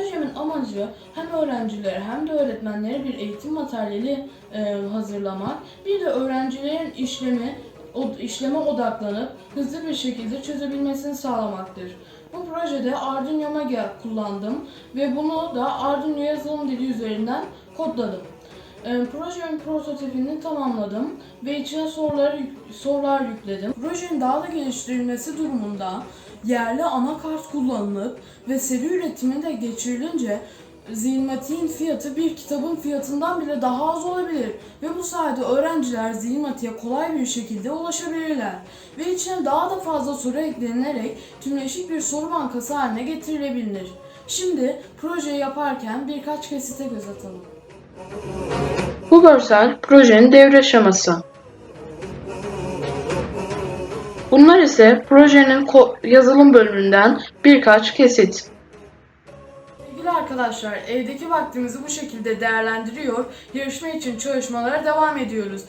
Projemin amacı hem öğrencilere hem de öğretmenlere bir eğitim materyali e, hazırlamak, bir de öğrencilerin işlemi o, işleme odaklanıp hızlı bir şekilde çözebilmesini sağlamaktır. Bu projede Arduino Mega kullandım ve bunu da Arduino yazılım dili üzerinden kodladım. E, projemin prototipini tamamladım ve içine soruları, sorular yükledim. Projenin daha da geliştirilmesi durumunda yerli anakart kullanılıp ve seri üretimi de geçirilince Zilmatiğin fiyatı bir kitabın fiyatından bile daha az olabilir ve bu sayede öğrenciler Zilmati'ye kolay bir şekilde ulaşabilirler ve içine daha da fazla soru eklenerek tümleşik bir soru bankası haline getirilebilir. Şimdi projeyi yaparken birkaç kesite göz atalım. Bu görsel projenin devre aşaması. Bunlar ise projenin yazılım bölümünden birkaç kesit. Sevgili arkadaşlar, evdeki vaktimizi bu şekilde değerlendiriyor, yarışma için çalışmalara devam ediyoruz.